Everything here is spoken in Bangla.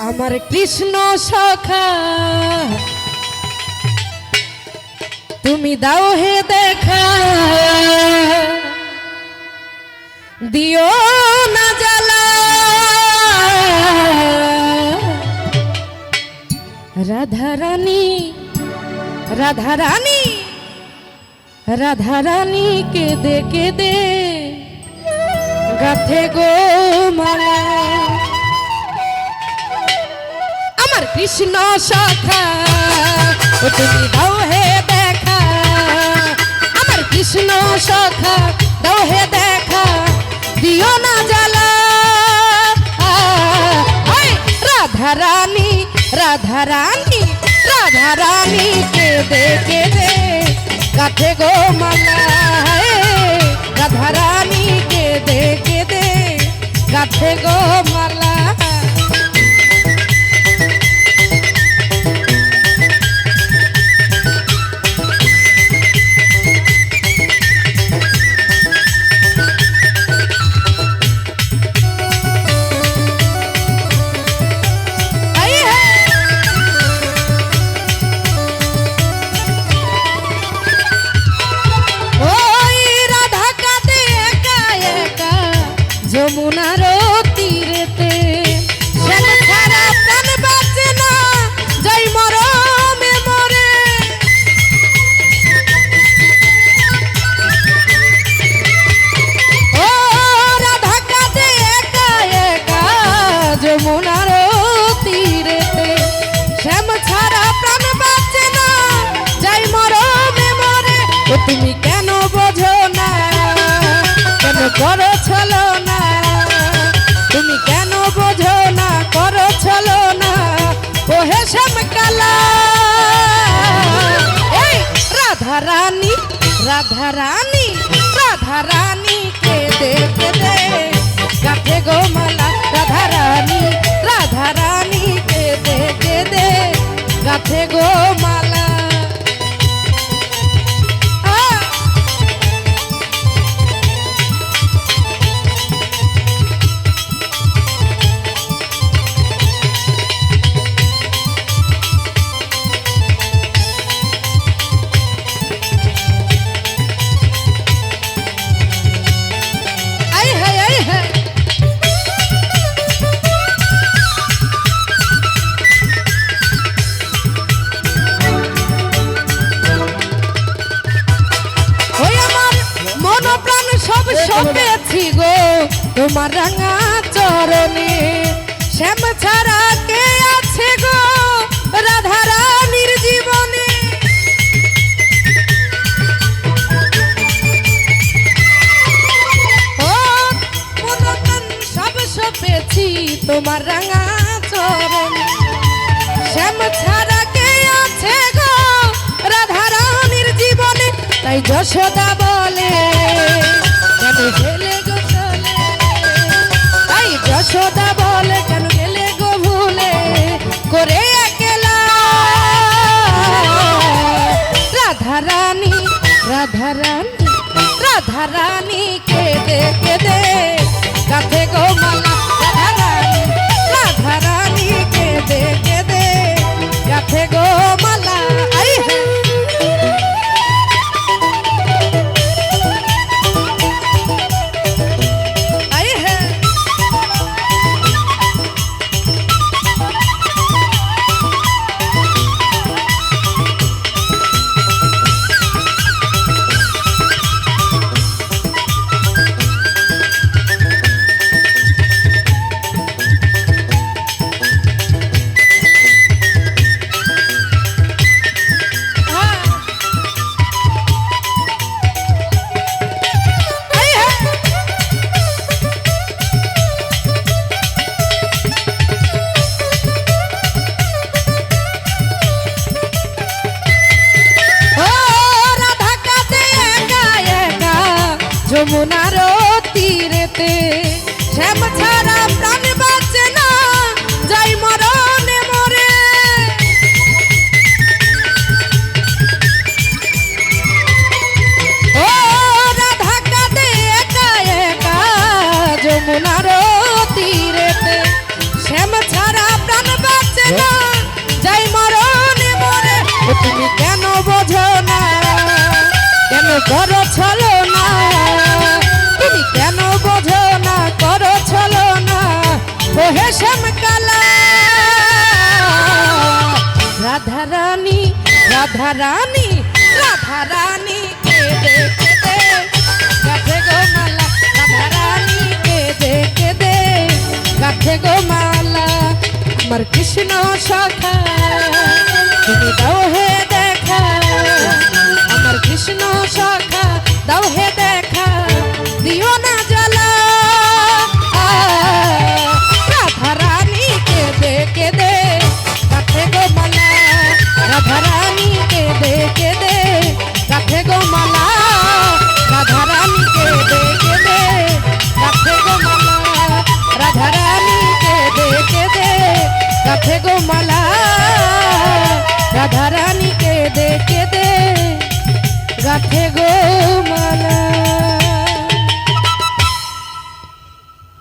আমার কৃষ্ণ সখা। তুমি দাও হে দেখা। দিও না জ্বালা। রাধারানী রাধারানী রাধারানী কেঁদে কেঁদে গাথে গো মালা। কৃষ্ণ সখা ও তুমি দাও হে দেখা। আমার কৃষ্ণ সখা দাও হে দেখা। দিও না জ্বালা। রাধা রানী রাধা রানী রাধা রানী কে কেঁদে কেঁদে কাঠে গো মালা রাধা রানী কে কেঁদে কেঁদে গাথে গো মালা। তুমি কেন বোঝো না? কেন করো ছলো না? তুমি কেন বোঝো না? করো ছলো না? ও হে শ্যাম কালা। এই রাধা রানী রাধা রানী রাধা রানী কে দেখে দে গাথে গো মালা, রাধা রানী রাধা রানী কে দেখে দে গাথে গো মালা সপেছি গো তোমার রাঙা চরণে। শ্যাম ছাড়া কে আছে গো রাধা রানীর জীবনে? ও প্রাণ সব সপেছি তোমার রাঙা চরণে। শ্যাম ছাড়া কে আছে গো রাধা রানীর জীবনে? তাই যশোদা বলে। গেলে গো চলে। তাই কেন গেলে গো ভুলে? করে একলা। রাধা রানী রাধা রানী রাধা রানী কেঁদে কেঁদে। কাছে গো মালা, রাধা রানী রাধা রানী কেঁদে কেঁদে। কাছে গো মালা, আই যমুনার তীরেতে। শ্যাম ছাড়া প্রাণ বাঁচে না, যাই মরণে মরে। ও রাধা কাঁদে একা একা যমুনার তীরেতে। শ্যাম ছাড়া প্রাণ বাঁচে না, যাই মরণে মরে। তুমি কেন বোঝো না? কেন করো ছলো না হেসম কালা রাধারানী রাধারানী রাধারানী কেঁদে কেঁদে গাছে গো মালা রাধারানী কেঁদে কেঁদে গাছে গো মালা, আমার কৃষ্ণ সখা। তুমি দাও হে গো মাল